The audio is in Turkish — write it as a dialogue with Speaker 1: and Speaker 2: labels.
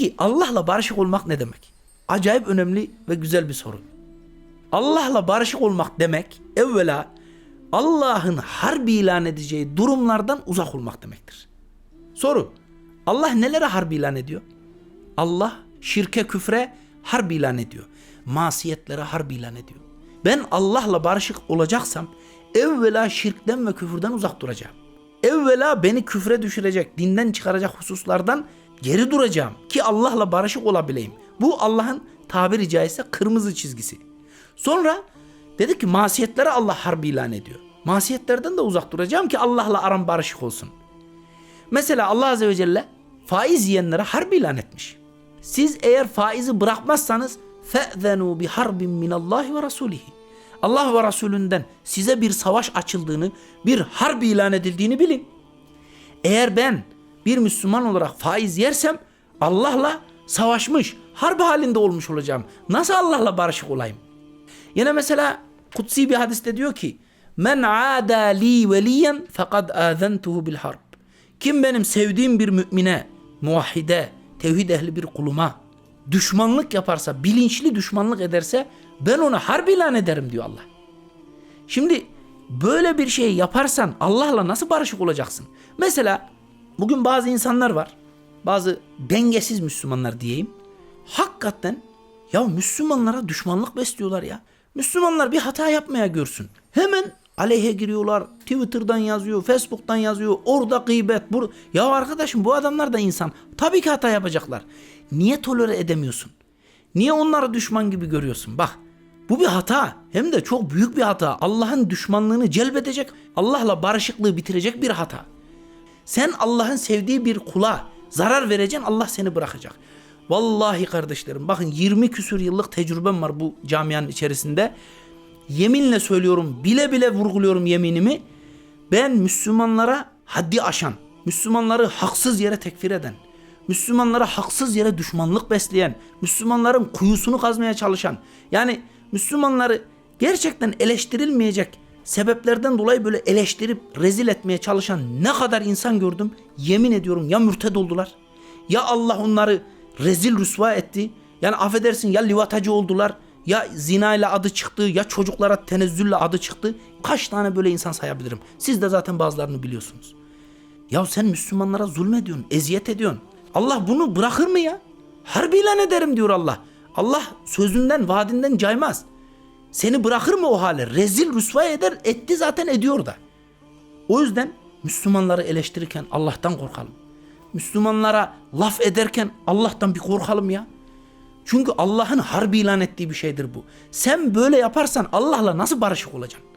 Speaker 1: Peki Allah'la barışık olmak ne demek? Acayip önemli ve güzel bir soru. Allah'la barışık olmak demek evvela Allah'ın harbi ilan edeceği durumlardan uzak olmak demektir. Soru. Allah nelere harbi ilan ediyor? Allah şirke küfre harbi ilan ediyor. Masiyetlere harbi ilan ediyor. Ben Allah'la barışık olacaksam evvela şirkten ve küfürden uzak duracağım. Evvela beni küfre düşürecek, dinden çıkaracak hususlardan geri duracağım ki Allah'la barışık olabileyim. Bu Allah'ın tabiri caizse kırmızı çizgisi. Sonra dedi ki masiyetlere Allah harbi ilan ediyor. Masiyetlerden de uzak duracağım ki Allah'la aram barışık olsun. Mesela Allah Azze ve Celle faiz yiyenlere harbi ilan etmiş. Siz eğer faizi bırakmazsanız fe'zenû bi harbin minallahi ve rasulihi. Allah ve Resulünden size bir savaş açıldığını, bir harbi ilan edildiğini bilin. Eğer ben bir Müslüman olarak faiz yersem Allah'la savaşmış, harp halinde olmuş olacağım. Nasıl Allah'la barışık olayım? Yine mesela kutsi bir hadiste diyor ki Men ada li veliyen fekad azentuhu bil harp. Kim benim sevdiğim bir mümine, muvahhide, tevhid ehli bir kuluma düşmanlık yaparsa, bilinçli düşmanlık ederse ben ona harp ilan ederim diyor Allah. Şimdi böyle bir şey yaparsan Allah'la nasıl barışık olacaksın? Mesela bugün bazı insanlar var. Bazı dengesiz Müslümanlar diyeyim. Hakikaten ya Müslümanlara düşmanlık besliyorlar ya. Müslümanlar bir hata yapmaya görsün. Hemen aleyhe giriyorlar. Twitter'dan yazıyor, Facebook'tan yazıyor. Orada gıybet. Bur ya arkadaşım bu adamlar da insan. Tabii ki hata yapacaklar. Niye tolere edemiyorsun? Niye onları düşman gibi görüyorsun? Bak bu bir hata. Hem de çok büyük bir hata. Allah'ın düşmanlığını celbedecek, Allah'la barışıklığı bitirecek bir hata. Sen Allah'ın sevdiği bir kula zarar vereceksin Allah seni bırakacak. Vallahi kardeşlerim bakın 20 küsür yıllık tecrübem var bu camianın içerisinde. Yeminle söylüyorum bile bile vurguluyorum yeminimi. Ben Müslümanlara haddi aşan, Müslümanları haksız yere tekfir eden, Müslümanlara haksız yere düşmanlık besleyen, Müslümanların kuyusunu kazmaya çalışan, yani Müslümanları gerçekten eleştirilmeyecek sebeplerden dolayı böyle eleştirip rezil etmeye çalışan ne kadar insan gördüm. Yemin ediyorum ya mürted oldular ya Allah onları rezil rüsva etti. Yani affedersin ya livatacı oldular ya zina ile adı çıktı ya çocuklara tenezzülle adı çıktı. Kaç tane böyle insan sayabilirim. Siz de zaten bazılarını biliyorsunuz. Ya sen Müslümanlara zulmediyorsun, eziyet ediyorsun. Allah bunu bırakır mı ya? Harbi ilan ederim diyor Allah. Allah sözünden, vaadinden caymaz. Seni bırakır mı o hale? Rezil rüsva eder, etti zaten ediyor da. O yüzden Müslümanları eleştirirken Allah'tan korkalım. Müslümanlara laf ederken Allah'tan bir korkalım ya. Çünkü Allah'ın harbi ilan ettiği bir şeydir bu. Sen böyle yaparsan Allah'la nasıl barışık olacaksın?